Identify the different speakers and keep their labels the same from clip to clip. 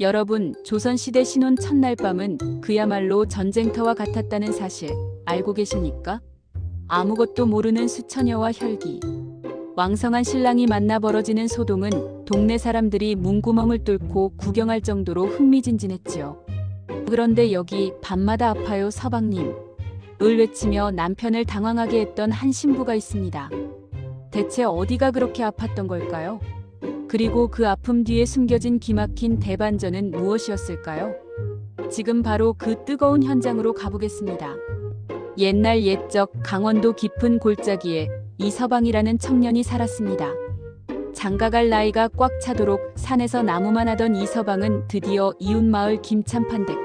Speaker 1: 여러분, 조선시대 신혼 첫날 밤은 그야말로 전쟁터와 같았다는 사실 알고 계십니까? 아무것도 모르는 수처녀와 혈기. 왕성한 신랑이 만나 벌어지는 소동은 동네 사람들이 문구멍을 뚫고 구경할 정도로 흥미진진했지요. 그런데 여기 밤마다 아파요 서방님. 을 외치며 남편을 당황하게 했던 한 신부가 있습니다. 대체 어디가 그렇게 아팠던 걸까요? 그리고 그 아픔 뒤에 숨겨진 기막힌 대반전은 무엇이었을까요? 지금 바로 그 뜨거운 현장으로 가보겠습니다. 옛날 옛적 강원도 깊은 골짜기에 이서방이라는 청년이 살았습니다. 장가갈 나이가 꽉 차도록 산에서 나무만 하던 이서방은 드디어 이웃마을 김참판댁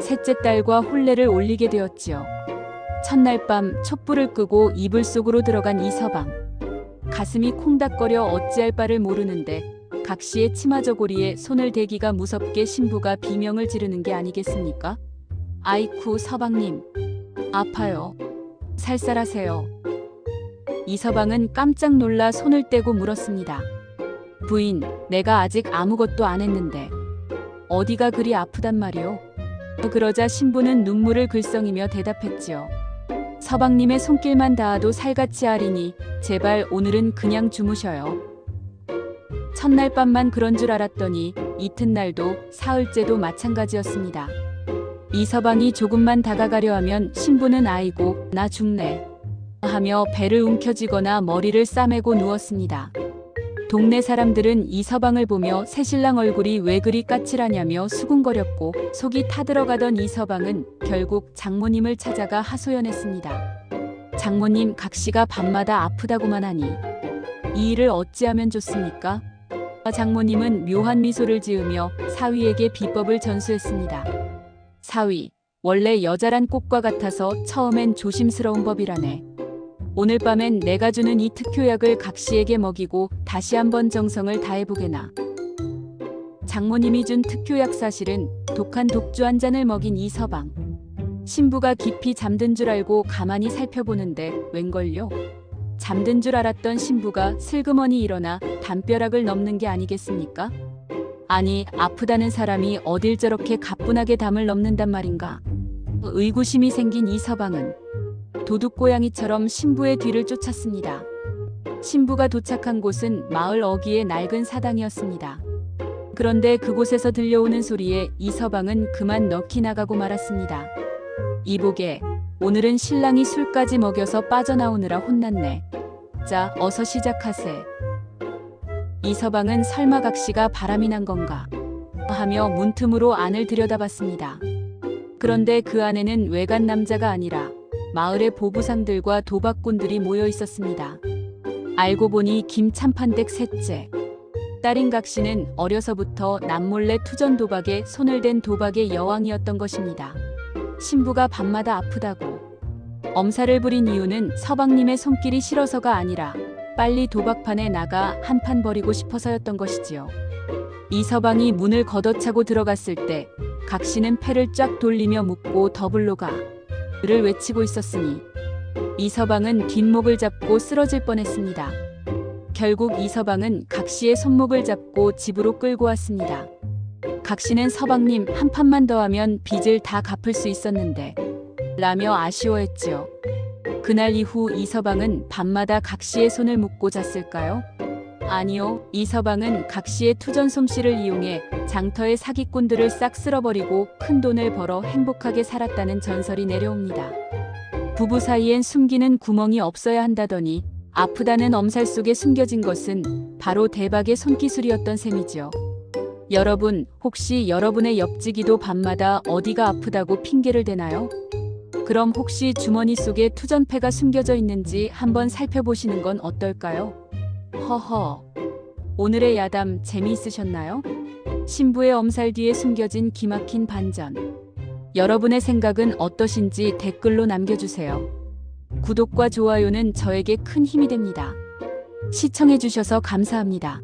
Speaker 1: 셋째 딸과 혼례를 올리게 되었지요. 첫날 밤 촛불을 끄고 이불 속으로 들어간 이서방. 가슴이 콩닥거려 어찌할 바를 모르는데 각시의 치마 저고리에 손을 대기가 무섭게 신부가 비명을 지르는 게 아니겠습니까? 아이쿠 서방님 아파요. 살살하세요. 이 서방은 깜짝 놀라 손을 떼고 물었습니다. 부인, 내가 아직 아무것도 안 했는데 어디가 그리 아프단 말이오? 그러자 신부는 눈물을 글썽이며 대답했지요. 서방님의 손길만 닿아도 살같이 아리니 제발 오늘은 그냥 주무셔요. 첫날 밤만 그런 줄 알았더니 이튿날도 사흘째도 마찬가지였습니다. 이 서방이 조금만 다가가려 하면 신부는 아이고 나 죽네 하며 배를 움켜쥐거나 머리를 싸매고 누웠습니다. 동네 사람들은 이 서방을 보며 새신랑 얼굴이 왜 그리 까칠하냐며 수군거렸고 속이 타들어가던 이 서방은 결국 장모님을 찾아가 하소연했습니다. 장모님 각시가 밤마다 아프다고만 하니 이 일을 어찌하면 좋습니까? 장모님은 묘한 미소를 지으며 사위에게 비법을 전수했습니다. 사위, 원래 여자란 꽃과 같아서 처음엔 조심스러운 법이라네. 오늘 밤엔 내가 주는 이 특효약을 각시에게 먹이고 다시 한번 정성을 다해보게나. 장모님이 준 특효약 사실은 독한 독주 한 잔을 먹인 이 서방. 신부가 깊이 잠든 줄 알고 가만히 살펴보는데 웬걸요? 잠든 줄 알았던 신부가 슬그머니 일어나 담벼락을 넘는 게 아니겠습니까? 아니, 아프다는 사람이 어딜 저렇게 가뿐하게 담을 넘는단 말인가? 의구심이 생긴 이 서방은 도둑고양이처럼 신부의 뒤를 쫓았습니다. 신부가 도착한 곳은 마을 어귀의 낡은 사당이었습니다. 그런데 그곳에서 들려오는 소리에 이서방은 그만 넋이 나가고 말았습니다. 이보게, 오늘은 신랑이 술까지 먹여서 빠져나오느라 혼났네. 자, 어서 시작하세. 이서방은 설마 각시가 바람이 난 건가? 하며 문틈으로 안을 들여다봤습니다. 그런데 그 안에는 외간 남자가 아니라 마을의 보부상들과 도박꾼들이 모여 있었습니다. 알고 보니 김참판댁 셋째. 딸인 각시는 어려서부터 남몰래 투전 도박에 손을 댄 도박의 여왕이었던 것입니다. 신부가 밤마다 아프다고. 엄살을 부린 이유는 서방님의 손길이 싫어서가 아니라 빨리 도박판에 나가 한판 버리고 싶어서였던 것이지요. 이 서방이 문을 걷어차고 들어갔을 때 각시는 패를 쫙 돌리며 묻고 더블로 가 를 외치고 있었으니 이서방은 뒷목을 잡고 쓰러질 뻔했습니다. 결국 이서방은 각시의 손목을 잡고 집으로 끌고 왔습니다. 각시는 서방님 한 판만 더 하면 빚을 다 갚을 수 있었는데 라며 아쉬워했지요. 그날 이후 이서방은 밤마다 각시의 손을 묶고 잤을까요? 아니요. 이 서방은 각시의 투전 솜씨를 이용해 장터의 사기꾼들을 싹 쓸어버리고 큰 돈을 벌어 행복하게 살았다는 전설이 내려옵니다. 부부 사이엔 숨기는 구멍이 없어야 한다더니 아프다는 엄살 속에 숨겨진 것은 바로 대박의 손기술이었던 셈이죠. 여러분, 혹시 여러분의 옆지기도 밤마다 어디가 아프다고 핑계를 대나요? 그럼 혹시 주머니 속에 투전패가 숨겨져 있는지 한번 살펴보시는 건 어떨까요? 허허. 오늘의 야담 재미있으셨나요? 신부의 엄살 뒤에 숨겨진 기막힌 반전. 여러분의 생각은 어떠신지 댓글로 남겨주세요. 구독과 좋아요는 저에게 큰 힘이 됩니다. 시청해주셔서 감사합니다.